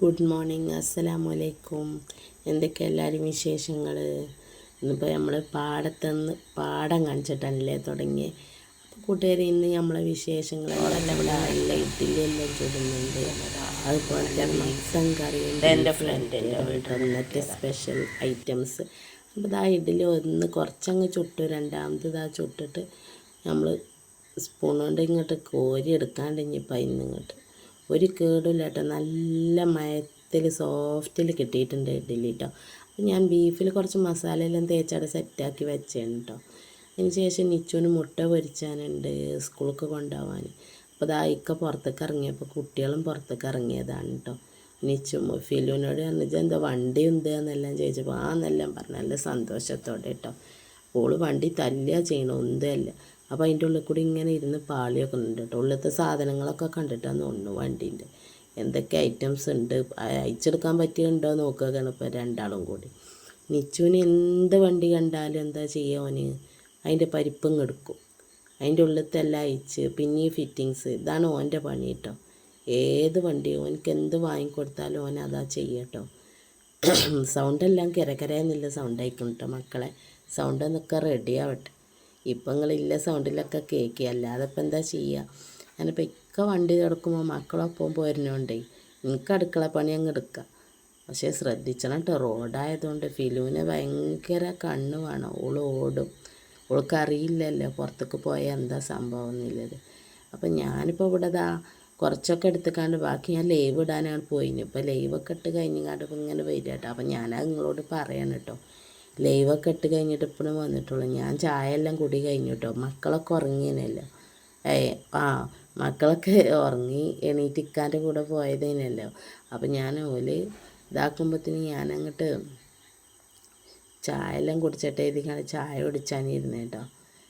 Good morning അസ്സലാമു അലൈക്കും എന്തൊക്കെ എല്ലാവരും വിശേഷങ്ങൾ ഇന്നിപ്പോൾ നമ്മൾ പാടത്തുനിന്ന് പാടം കാണിച്ചിട്ടല്ലേ തുടങ്ങി അപ്പോൾ കൂട്ടുകാർ ഇന്ന് നമ്മളെ വിശേഷങ്ങൾ ഇവിടെ നല്ല ഇഡ്ഡലി എല്ലാം ചുടുന്നുണ്ട്. അതുപോലെ തന്നെ മക്സൻ കറിയുണ്ട്. എന്റെ ഫ്രണ്ടിന്റെ വീട്ടിൽ ഇന്നത്തെ സ്പെഷ്യൽ ഐറ്റംസ് അപ്പോൾ ഇതാ ഇഡ്ഡലി ഒന്ന് കുറച്ചങ്ങ് ചുട്ടു. രണ്ടാമത് ഇതാ ചുട്ടിട്ട് നമ്മൾ സ്പൂൺ കൊണ്ട് ഇങ്ങോട്ട് കോരി എടുക്കാണ്ട് ഇനിയിപ്പോൾ ഇന്ന് ഇങ്ങോട്ട് ഒരു കേടുമില്ല കേട്ടോ നല്ല മയത്തിൽ സോഫ്റ്റിൽ കിട്ടിയിട്ടുണ്ട് ഇഡ്ഡലി കേട്ടോ അപ്പോൾ ഞാൻ ബീഫിൽ കുറച്ച് മസാല മസാലയെല്ലാം തേച്ചവിടെ സെറ്റാക്കി വെച്ചാണ് കേട്ടോ അതിന് ശേഷം നിച്ചുവിന് മുട്ട പൊരിച്ചാനുണ്ട് സ്കൂൾക്ക് കൊണ്ടുപോകാൻ അപ്പോൾ ദാ ഇക്ക പുറത്തേക്ക് ഇറങ്ങിയപ്പോൾ കുട്ടികളും പുറത്തേക്ക് ഇറങ്ങിയതാണ് കേട്ടോ നിച്ചും ഫിലുവിനോട് പറഞ്ഞു എന്താ വണ്ടി ഉണ്ട് എന്നെല്ലാം ചോദിച്ചപ്പോൾ ആ എന്നെല്ലാം പറഞ്ഞു നല്ല സന്തോഷത്തോടെ കേട്ടോ ഓൾ വണ്ടി തല്ലുക ചെയ്യണം ഒന്നല്ല അപ്പോൾ അതിന്റെ ഉള്ളിൽ കൂടി ഇങ്ങനെ ഇരുന്ന് പാളിയൊക്കെ ഉണ്ട് കേട്ടോ. ഉള്ളിലത്തെ സാധനങ്ങളൊക്കെ കണ്ടിട്ടാണ് ഒന്ന് വണ്ടീന്റെ എന്തൊക്കെ ഐറ്റംസ് ഉണ്ട്? അയച്ചെടുക്കാൻ പറ്റിയുണ്ടോ നോക്കുകയാണ് ഇപ്പോൾ രണ്ടാളും കൂടി. നിച്ചുവിന് എന്ത് വണ്ടി കണ്ടാലും എന്താ ചെയ്യുക ഓന്? അതിന്റെ പരിപ്പും എടുക്കും. അതിന്റെ ഉള്ളിലത്തെ എല്ലാം അയച്ച് പിന്നെ ഈ ഫിറ്റിങ്സ് ഇതാണ് ഓന്റെ പണി കേട്ടോ. ഏത് വണ്ടി ഓനക്ക് എന്ത് വാങ്ങിക്കൊടുത്താലും ഓൻ അതാ ചെയ്യട്ടോ സൗണ്ടെല്ലാം കിരകരയെന്നില്ല സൗണ്ട് കേട്ടോ മക്കളെ. സൗണ്ട് എന്നൊക്കെ റെഡി ആവട്ടെ. ഇപ്പം നിങ്ങളില്ല സൗണ്ടിലൊക്കെ കേൾക്കുക അല്ലാതെ ഇപ്പം എന്താ ചെയ്യുക ഞാനിപ്പോൾ ഇക്ക വണ്ടി കിടക്കുമ്പോൾ മക്കളൊപ്പം പോരുന്നോണ്ടേ എനിക്ക് അടുക്കള പണി അങ്ങ് എടുക്കാം. പക്ഷേ ശ്രദ്ധിച്ചണം കേട്ടോ റോഡായതുകൊണ്ട് ഫിലുവിന് ഭയങ്കര കണ്ണ് വേണം ഓൾ ഓടും. ഓൾക്ക് അറിയില്ലല്ലോ പുറത്തേക്ക് പോയാൽ എന്താ സംഭവം എന്നുള്ളത്. അപ്പം ഞാനിപ്പോൾ ഇവിടെ ദാ കുറച്ചൊക്കെ എടുത്തിക്കാണ്ട് ബാക്കി ഞാൻ ലൈവ് ഇടാനാണ് പോയിന്. ഇപ്പോൾ ലൈവൊക്കെ ഇട്ട് കഴിഞ്ഞാണ്ട് ഇപ്പം ഇങ്ങനെ വരിക കേട്ടോ അപ്പം ഞാനത് നിങ്ങളോട് പറയണം കേട്ടോ ലൈവൊക്കെ ഇട്ട് കഴിഞ്ഞിട്ട് ഇപ്പോഴും വന്നിട്ടുള്ളൂ. ഞാൻ ചായ എല്ലാം കുടി കഴിഞ്ഞു കേട്ടോ മക്കളൊക്കെ ഉറങ്ങിയനല്ലോ. ഏയ് ആ മക്കളൊക്കെ ഉറങ്ങി എണീറ്റിക്കാന്റെ കൂടെ പോയതിനല്ലോ. അപ്പം ഞാൻ ഓൽ ഇതാക്കുമ്പോഴത്തേന് ഞാനങ്ങോട്ട് ചായ എല്ലാം കുടിച്ചിട്ട് എഴുതിക്കാണ് ചായ കുടിച്ചാനിരുന്നു കേട്ടോ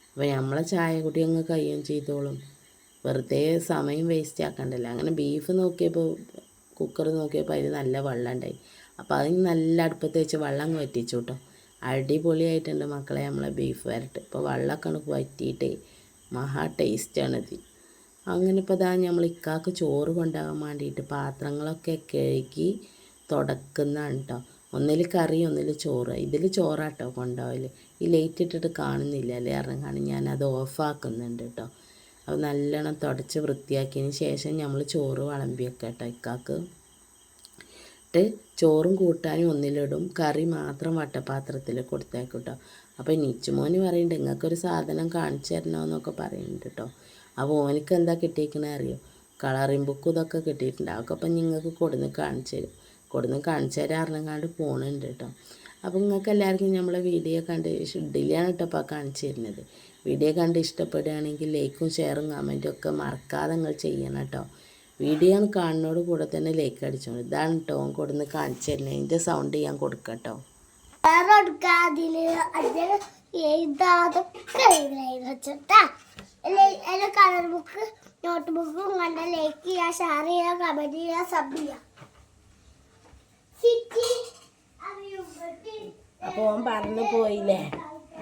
അപ്പോൾ നമ്മളെ ചായ കുടി അങ്ങ് കയ്യും ചെയ്തോളും. വെറുതെ സമയം വേസ്റ്റ് ആക്കണ്ടല്ലോ. അങ്ങനെ ബീഫ് നോക്കിയപ്പോൾ കുക്കർ നോക്കിയപ്പോൾ അതിൽ നല്ല വെള്ളം ഉണ്ടായി അപ്പോൾ അതിന് നല്ല അടുപ്പത്ത് വെച്ച് വെള്ളം അങ്ങ് വറ്റിച്ചു കേട്ടോ അടിപൊളിയായിട്ടുണ്ട് മക്കളെ നമ്മളെ ബീഫ് വരട്ട്. ഇപ്പോൾ വെള്ളമൊക്കെ വറ്റിയിട്ട് മഹാ ടേസ്റ്റാണിത് അങ്ങനെ ഇപ്പോൾ ഇതാ നമ്മൾ ഇക്കാക്ക് ചോറ് കൊണ്ടാകാൻ വേണ്ടിയിട്ട് പാത്രങ്ങളൊക്കെ കഴുകി തുടക്കുന്നതാണ് കേട്ടോ ഒന്നിൽ കറി ഒന്നിൽ ചോറ്. ഇതിൽ ചോറാട്ടോ കൊണ്ടാവില്ല ഈ ലൈറ്റ് ഇട്ടിട്ട് കാണുന്നില്ല അല്ലേ? കാരണം കാണും. ഞാനത് ഓഫാക്കുന്നുണ്ട് കേട്ടോ അപ്പോൾ നല്ലോണം തുടച്ച് വൃത്തിയാക്കിയതിന് ശേഷം നമ്മൾ ചോറ് വിളമ്പി കേട്ടോ ഇക്കാക്ക്. ഇട്ട് ചോറും കൂട്ടാനും ഒന്നിലിടും. കറി മാത്രം വട്ടപാത്രത്തിൽ കൊടുത്തേക്കും കേട്ടോ അപ്പോൾ നിച്ചുമോന് പറയുന്നുണ്ട് നിങ്ങൾക്കൊരു സാധനം കാണിച്ചു തരണമെന്നൊക്കെ പറയുന്നുണ്ട് കേട്ടോ അപ്പോൾ ഓനിക്ക് എന്താ കിട്ടിയിരിക്കണേ അറിയോ? കളറിംഗ് ബുക്കും ഇതൊക്കെ കിട്ടിയിട്ടുണ്ട്. അതൊക്കെ അപ്പം നിങ്ങൾക്ക് കൊടുന്ന് കാണിച്ചു തരും. കൊടുന്ന് കാണിച്ചു തരാറിനങ്ങാണ്ട് പോണുണ്ട് കേട്ടോ അപ്പോൾ നിങ്ങൾക്ക് എല്ലാവർക്കും നമ്മളെ വീഡിയോ കണ്ട് ഡിലാണ് കേട്ടോ അപ്പോൾ കാണിച്ചു തരുന്നത്. വീഡിയോ കണ്ട് ഇഷ്ടപ്പെടുകയാണെങ്കിൽ ലൈക്കും ഷെയറും കമന്റും ഒക്കെ മറക്കാതെ നിങ്ങൾ ചെയ്യണം കേട്ടോ വീഡിയോ കാണുന്നതോട് കൂടെ തന്നെ ലൈക്ക് അടിച്ചോളൂ ഇതാണ് കേട്ടോ ഓൻ കൊടുന്ന് കാണിച്ചു തരുന്നത് ഇതിന്റെ സൗണ്ട് ഞാൻ കൊടുക്കാം കേട്ടോ എഴുതാതൊക്കെ കളർ ബുക്ക് നോട്ട് ബുക്കും കണ്ട ലൈക്ക് ചെയ്യുക ഷെയർ ചെയ്യുക കമന്റ് ചെയ്യുക സബ് ചെയ്യുക അപ്പോൾ ഓൻ പറഞ്ഞു പോയില്ലേ?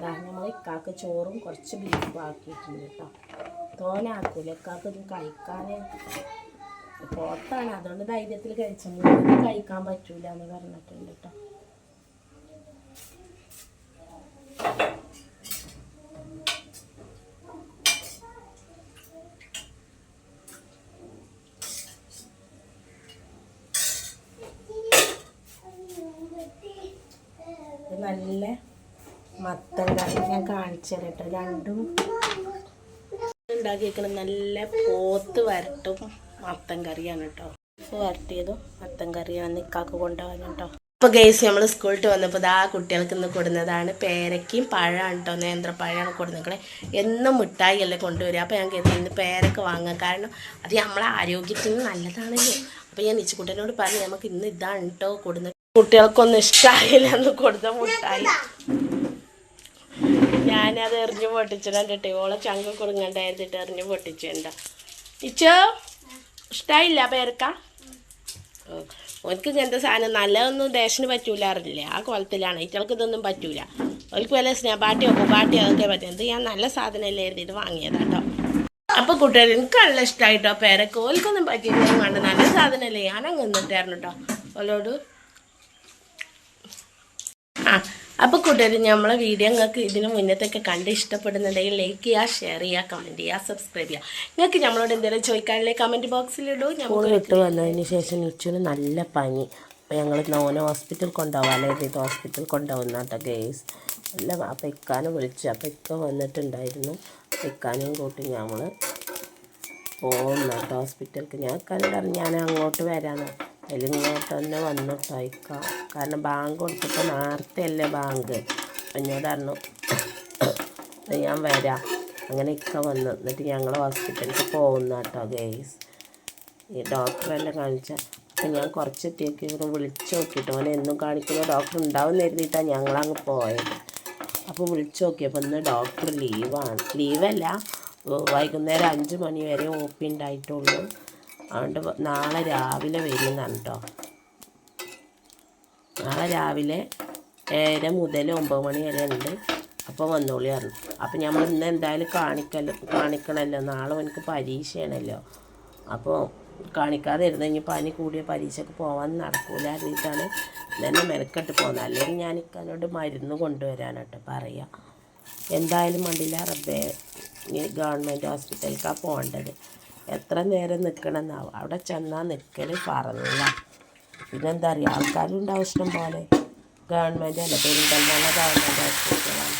നമ്മൾ ഇക്കാക്ക് ചോറും കുറച്ച് ബീഫും ആക്കിയിട്ടുണ്ട് കേട്ടോ തോനാക്കൂല? ഇക്കാക്ക് ഇത് കഴിക്കാൻ പുറത്താണ്. അതുകൊണ്ട് ധൈര്യത്തിൽ കഴിച്ചെങ്കിൽ കഴിക്കാൻ പറ്റൂല എന്ന് പറഞ്ഞിട്ടുണ്ട് കേട്ടോ നല്ല മത്തൻ ഞാൻ കാണിച്ചു തരാം കേട്ടോ രണ്ടും ഉണ്ടാക്കിയേക്കണം നല്ല പോത്ത് വരട്ടും. മത്തൻ കറിയാണ് കേട്ടോ. വരട്ടിയതും മത്തൻ കറിയാണ് നിക്കാക്ക് കൊണ്ടുപോകാൻ കേട്ടോ. അപ്പോൾ ഗേസ് നമ്മൾ സ്കൂളിൽ വന്നപ്പോൾ ആ കുട്ടികൾക്ക് ഇന്ന് കൊടുന്നതാണ് പേരയ്ക്കും പഴമാണ് കേട്ടോ. നേന്ത്രപ്പഴമാണ് കൊടുക്കണേ എന്നും മിഠായി അല്ലേ കൊണ്ടുവരിക. അപ്പോൾ ഞാൻ കരുതി ഇന്ന് പേരക്ക വാങ്ങാം കാരണം അത് നമ്മളെ ആരോഗ്യത്തിന് നല്ലതാണല്ലോ. അപ്പോൾ ഞാൻ നിച്ചുകുട്ടനോട് പറഞ്ഞു നമുക്ക് ഇന്ന് ഇതാണ് കേട്ടോ കൊടുന്നത് കുട്ടികൾക്കൊന്നും ഇഷ്ടമായില്ല എന്ന് കൊടുത്ത മുട്ടായി ഞാനത് എറിഞ്ഞു കേട്ടോ ഓളെ ചങ്ക കൊടുങ്ങണ്ടായിരുന്നിട്ട് എറിഞ്ഞു പൊട്ടിച്ചിട്ടുണ്ടോ ഇച്ചോ ഇഷ്ടായില്ല പേരക്ക ഓൾക്ക് ഇങ്ങനത്തെ സാധനം? നല്ലതൊന്നും ദേശന് പറ്റൂല അറിയില്ല? ആ കുളത്തിലാണ് ഇറ്റൾക്ക് ഇതൊന്നും പറ്റൂല. ഓൾക്ക് വല്ല സ്നേപാട്ടിയോ കുപ്പാട്ടിയോ അതൊക്കെ പറ്റും. ഇത് ഞാൻ നല്ല സാധനമല്ലേ എഴുതിയിട്ട് വാങ്ങിയതാട്ടോ അപ്പോൾ കുട്ടികൾ എനിക്ക് നല്ല ഇഷ്ടമായിട്ടോ പേരക്ക് ഓൽക്കൊന്നും പറ്റിയില്ല. വേണ്ട നല്ല സാധനമല്ലേ ഞാൻ അങ്ങ് നിന്നിട്ടായിരുന്നു കേട്ടോ ഓലോട് ആ അപ്പോൾ കൂട്ടുകാർ നമ്മളെ വീഡിയോ നിങ്ങൾക്ക് ഇതിന് മുന്നത്തൊക്കെ കണ്ട് ഇഷ്ടപ്പെടുന്നുണ്ടെങ്കിൽ ലൈക്ക് ചെയ്യുക ഷെയർ ചെയ്യുക കമന്റ് ചെയ്യുക സബ്സ്ക്രൈബ് ചെയ്യുക നിങ്ങൾക്ക് നമ്മളോട് എന്തെങ്കിലും ചോദിക്കാനുള്ള കമന്റ് ബോക്സിലിടൂ ഞങ്ങൾ വിട്ട് വന്നതിന് ശേഷം നിച്ചുവിന് നല്ല പനി. അപ്പോൾ ഞങ്ങൾ നോന ഹോസ്പിറ്റൽ അല്ലെങ്കിൽ ഇത് ഹോസ്പിറ്റൽ കൊണ്ടുപോകുന്ന കേട്ടോ ഗേസ് അല്ല അപ്പോൾ ഇക്കാനെ വിളിച്ചു. അപ്പോൾ ഇക്ക വന്നിട്ടുണ്ടായിരുന്നു. അപ്പോൾ ഇക്കാനെയും കൂട്ടി ഞങ്ങൾ പോകുന്നു കേട്ടോ ഹോസ്പിറ്റലിലേക്ക് ഞാൻ ഇക്കാനോട് ഞാൻ അങ്ങോട്ട് വരാമെന്ന് അതിൽ ഇങ്ങോട്ട് തന്നെ വന്നിട്ടയക്കാം കാരണം ബാങ്ക് കൊടുത്തപ്പോൾ നേരത്തെ അല്ലേ ബാങ്ക്. എന്നോട് പറഞ്ഞു "എന്നാ ഞാൻ വരാം. അങ്ങനെ ഇക്ക വന്നു. എന്നിട്ട് ഞങ്ങൾ ഹോസ്പിറ്റലിൽ പോകുന്ന കേട്ടോ ഗേസ്. ഈ ഡോക്ടറെല്ലാം കാണിച്ച അപ്പം ഞാൻ കുറച്ചെത്തിയൊക്കെ ഇവിടെ വിളിച്ച് നോക്കിയിട്ട് ഓനെ എന്നും കാണിക്കുന്ന ഡോക്ടർ ഉണ്ടാവും കരുതിയിട്ടാണ് ഞങ്ങളങ്ങ് പോയത്. അപ്പോൾ വിളിച്ച് നോക്കിയപ്പോൾ ഇന്ന് ഡോക്ടർ ലീവാണ്. ലീവല്ല വൈകുന്നേരം അഞ്ച് മണി വരെ ഒ പി ഉണ്ടായിട്ടുള്ളൂ. അതുകൊണ്ട് നാളെ രാവിലെ വരുന്നതാണ് കേട്ടോ നാളെ രാവിലെ ഏഴര മുതൽ ഒമ്പത് മണി വരെ ഉണ്ട്. അപ്പോൾ വന്നോളി അപ്പോൾ നമ്മൾ ഇന്ന് എന്തായാലും കാണിക്കല്ലോ കാണിക്കണമല്ലോ നാളെ എനിക്ക് പരീക്ഷയാണല്ലോ. അപ്പോൾ കാണിക്കാതെ ഇരുന്ന് കഴിഞ്ഞ് പനി കൂടിയ പരീക്ഷയ്ക്ക് പോകാൻ നടക്കൂല അറിയിട്ടാണ് ഇതന്നെ മെനക്കെട്ട് പോകുന്നത് അല്ലെങ്കിൽ ഞാൻ ഇക്കാനോട് മരുന്ന് കൊണ്ടുവരാനായിട്ട് പറയാം. എന്തായാലും മണ്ടില്ല റബ്ബേ ഗവൺമെന്റ് ഹോസ്പിറ്റലിലേക്കാണ് പോകേണ്ടത്. എത്ര നേരം നിൽക്കണമെന്നാവും അവിടെ ചെന്നാൽ നിൽക്കൽ പറഞ്ഞില്ല പിന്നെന്താ അറിയുക ആൾക്കാരുണ്ടാവും ഇഷ്ടം പോലെ. ഗവൺമെന്റ് അല്ല? പെരിന്തൽമണ്ണ ഗവൺമെന്റ് ഹോസ്പിറ്റലാണ്.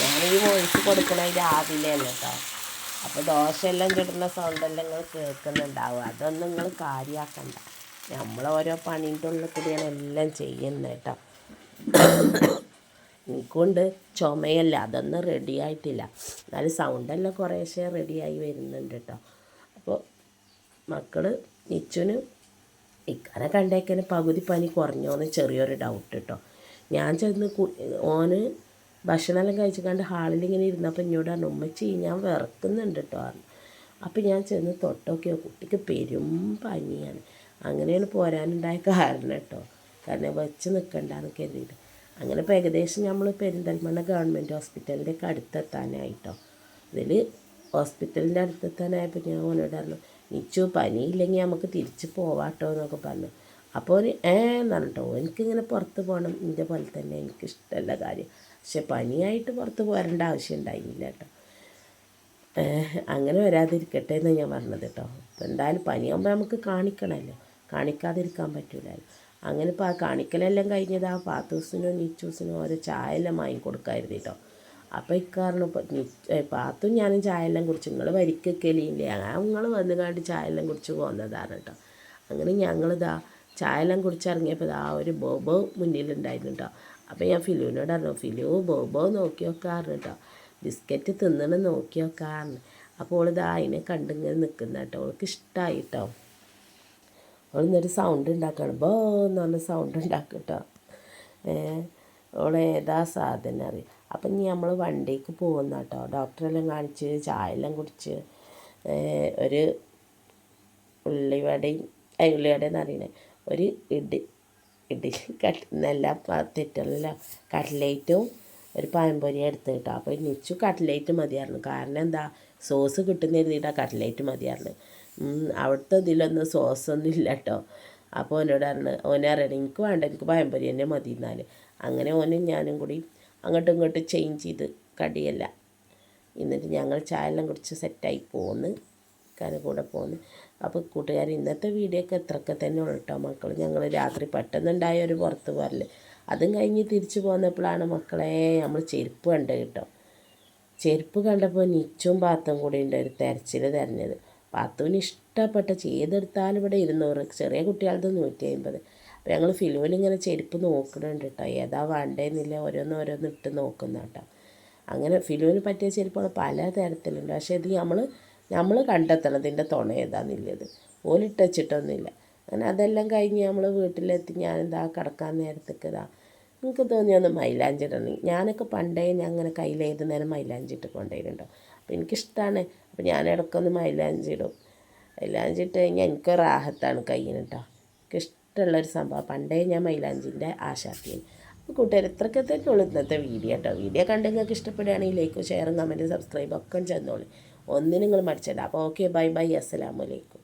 ഞാനീ വോയിസ് കൊടുക്കണത് രാവിലെ അല്ല കേട്ടോ. അപ്പോൾ ദോശയെല്ലാം ചുടുന്ന സൗണ്ടെല്ലാം നിങ്ങൾ കേൾക്കുന്നുണ്ടാവും. അതൊന്നും നിങ്ങൾ കാര്യമാക്കണ്ട നമ്മൾ ഓരോ പണീന്റെ ഉള്ളിൽ കൂടിയാണ് എല്ലാം ചെയ്യുന്നത് കേട്ടോ. എനിക്കുണ്ട് ചുമയല്ല. അതൊന്നും റെഡി ആയിട്ടില്ല. എന്നാലും സൗണ്ടെല്ലാം കുറേശ്ശെ റെഡിയായി വരുന്നുണ്ട് കേട്ടോ. അപ്പോൾ മക്കൾ നിച്ചുന് ഇക്കാനെ കണ്ടേക്കന് പകുതി പനി കുറഞ്ഞോന്ന് ചെറിയൊരു ഡൗട്ട് കേട്ടോ ഞാൻ ചെന്ന് ഓന് ഭക്ഷണമെല്ലാം കഴിച്ച് കണ്ട് ഹാളിൽ ഇങ്ങനെ ഇരുന്നപ്പോൾ എന്നോട് പറഞ്ഞു ഉമ്മച്ചി ഞാൻ വിറക്കുന്നുണ്ട് കേട്ടോ പറഞ്ഞു. അപ്പോൾ ഞാൻ ചെന്ന് തൊട്ടോക്കിയോ കുട്ടിക്ക് പെരും പനിയാണ്. അങ്ങനെയാണ് പോരാനുണ്ടായ കാരണം കേട്ടോ കാരണം വെച്ച് നിൽക്കണ്ടെന്ന് കരുതിയിട്ട്. അങ്ങനെ ഇപ്പോൾ ഏകദേശം നമ്മൾ പെരിന്തൽമണ്ണ ഗവൺമെന്റ് ഹോസ്പിറ്റലിന്റെ ഒക്കെ അടുത്തെത്താനായിട്ടോ ഇതിൽ ഹോസ്പിറ്റലിന്റെ അടുത്തെത്താനായപ്പോൾ ഞാൻ ഓനോട് പറഞ്ഞു നിച്ചു പനിയില്ലെങ്കിൽ നമുക്ക് തിരിച്ച് പോവാട്ടോ എന്നൊക്കെ പറഞ്ഞു. അപ്പോൾ ഒരു ഏ എന്ന് പറഞ്ഞിട്ടോ എനിക്കിങ്ങനെ പുറത്ത് പോകണം ഇതിന്റെ പോലെ തന്നെ എനിക്കിഷ്ടമല്ല കാര്യം. പക്ഷെ പനിയായിട്ട് പുറത്ത് പോരേണ്ട ആവശ്യം ഉണ്ടായിരുന്നില്ല കേട്ടോ. അങ്ങനെ വരാതിരിക്കട്ടെ എന്ന് ഞാൻ പറഞ്ഞത് കേട്ടോ. അപ്പോൾ എന്തായാലും പനിയാകുമ്പോൾ നമുക്ക് കാണിക്കണമല്ലോ. കാണിക്കാതിരിക്കാൻ പറ്റില്ലല്ലോ അങ്ങനെ ഇപ്പോൾ ആ കാണിക്കലെല്ലാം കഴിഞ്ഞത് ആ പാത്തൂസിനോ നീച്ചൂസിനോ ഓരോ ചായ എല്ലാം വാങ്ങി കൊടുക്കായിരുന്നു കേട്ടോ. അപ്പോൾ ഇപ്പോൾ പാത്തും ഞാനും ചായ എല്ലാം കുടിച്ച് നിങ്ങൾ അങ്ങനെ നിങ്ങൾ വന്നു കണ്ട് ചായ എല്ലാം കുടിച്ച് പോകുന്നതാണ് കേട്ടോ അങ്ങനെ ഞങ്ങളിതാ ചായയെല്ലാം കുടിച്ചിറങ്ങിയപ്പോൾ ഇതാ ഒരു ബോബോ മുന്നിലുണ്ടായിരുന്നു കേട്ടോ അപ്പോൾ ഞാൻ ഫിലുവിനോട് പറഞ്ഞു ഫിലു ബോബോ നോക്കി വെക്കാറുണ്ട് കേട്ടോ ബിസ്ക്കറ്റ് തിന്നണം നോക്കി വെക്കാറുണ്ട് അപ്പോൾ ഓളിതാ അതിനെ കണ്ടിങ്ങനെ നിൽക്കുന്ന കേട്ടോ ഓൾക്ക് ഇഷ്ടമായി കേട്ടോ ഇന്നൊരു സൗണ്ട് ഉണ്ടാക്കണം ബോ എന്ന് പറഞ്ഞ സൗണ്ട് ഉണ്ടാക്കും കേട്ടോ ഏതാ സാധനം അറിയാം? അപ്പം ഇനി നമ്മൾ വണ്ടിക്ക് പോകുന്ന കേട്ടോ ഡോക്ടറെല്ലാം കാണിച്ച് ചായയെല്ലാം കുടിച്ച് ഒരു ഉള്ളിവടയും ഉള്ളിവട എന്ന് പറയുന്നത് ഒരു ഇഡി ഇഡി കട്ട് നല്ല തെറ്റല്ല കട്ട്ലേറ്റും ഒരു പഴംപൊരി എടുത്ത് കേട്ടോ അപ്പോൾ നിച്ചു കട്ട്ലേറ്റ് മതിയായിരുന്നു. കാരണം എന്താ സോസ് കിട്ടുന്ന കരുതിയിട്ടാണ് കട്ട്ലേറ്റ് മതിയായിരുന്നു. അവിടുത്തെ ഇതിലൊന്നും സോസൊന്നും ഇല്ല കേട്ടോ അപ്പോൾ ഓനോട് പറഞ്ഞു ഓനെ അറിയണം എനിക്ക് വേണ്ട എനിക്ക് പഴംപൊരി തന്നെ മതി എന്നാൽ അങ്ങനെ ഓനും ഞാനും കൂടി അങ്ങോട്ടും ഇങ്ങോട്ടും ചേഞ്ച് ചെയ്ത് കടിയല്ല. എന്നിട്ട് ഞങ്ങൾ ചായ എല്ലാം കുടിച്ച് സെറ്റായി പോന്ന്. കാര്യം കൂടെ പോന്ന്. അപ്പോൾ കൂട്ടുകാർ ഇന്നത്തെ വീഡിയോ ഒക്കെ എത്രയൊക്കെ തന്നെ ഉള്ളു കേട്ടോ മക്കൾ ഞങ്ങൾ രാത്രി പെട്ടെന്നുണ്ടായ ഒരു പുറത്ത് പോരൽ. അതും കഴിഞ്ഞ് തിരിച്ചു പോന്നപ്പോഴാണ് മക്കളെ നമ്മൾ ചെരുപ്പ് കണ്ടത് കേട്ടോ ചെരുപ്പ് കണ്ടപ്പോൾ നിച്ചും പാത്തും കൂടി ഉണ്ട് ഒരു തെരച്ചിൽ തിരഞ്ഞത്. പാത്തുവിന് ഇഷ്ടപ്പെട്ട ചെയ്തെടുത്താലും ഇവിടെ ഇരുന്നൂറ്. ചെറിയ കുട്ടികളത് നൂറ്റി അമ്പത് അപ്പോൾ ഞങ്ങൾ ഇങ്ങനെ ചെരുപ്പ് നോക്കുന്നുണ്ട് കേട്ടോ ഏതാ വേണ്ടതെന്നില്ല ഓരോന്ന് ഓരോന്ന് ഇട്ട് നോക്കുന്ന കേട്ടോ അങ്ങനെ ഫിലിമിന് പറ്റിയ ചെരുപ്പുകൾ പല തരത്തിലുണ്ട്. പക്ഷേ ഇത് നമ്മൾ നമ്മൾ കണ്ടെത്തണം ഇതിന്റെ തുണ ഏതാന്നില്ലത് ഓലിട്ട് വെച്ചിട്ടൊന്നുമില്ല. അങ്ങനെ അതെല്ലാം കഴിഞ്ഞ് നമ്മൾ വീട്ടിലെത്തി ഞാനെന്താ കിടക്കാൻ നേരത്തേക്ക് ഇതാ എനിക്ക് തോന്നി ഒന്ന് മൈലാഞ്ചി ഇടണം. ഞാനൊക്കെ പണ്ടേ ഞാൻ അങ്ങനെ കയ്യിൽ ഏത് നേരം മൈലാഞ്ചി ഇട്ട് കൊണ്ടുവരുന്നുണ്ടോ അപ്പോൾ എനിക്കിഷ്ടമാണ് അപ്പോൾ ഞാൻ ഇടയ്ക്കൊന്ന് മൈലാഞ്ചി ഇടും. മൈലാഞ്ചി ഇട്ട് കഴിഞ്ഞാൽ എനിക്ക് കയ്യിന് കേട്ടോ എനിക്ക് ഇഷ്ടമുള്ളൊരു സംഭവം. പണ്ടേ ഞാൻ മൈലാഞ്ചിന്റെ ആശാത്തിയാണ് അപ്പോൾ കൂട്ടുകാർ ഉള്ളൂ ഇന്നത്തെ വീഡിയോ കേട്ടോ. വീഡിയോ കണ്ട് നിങ്ങൾക്ക് ഇഷ്ടപ്പെടുകയാണെങ്കിൽ ലൈക്കും ഷെയറും കമന്റും സബ്സ്ക്രൈബും ഒക്കെ ചെന്നോളൂ. ഒന്നിനും നിങ്ങൾ മടിച്ചല്ല അപ്പോൾ ഓക്കെ ബൈ ബൈ അസ്സലാമലൈക്കും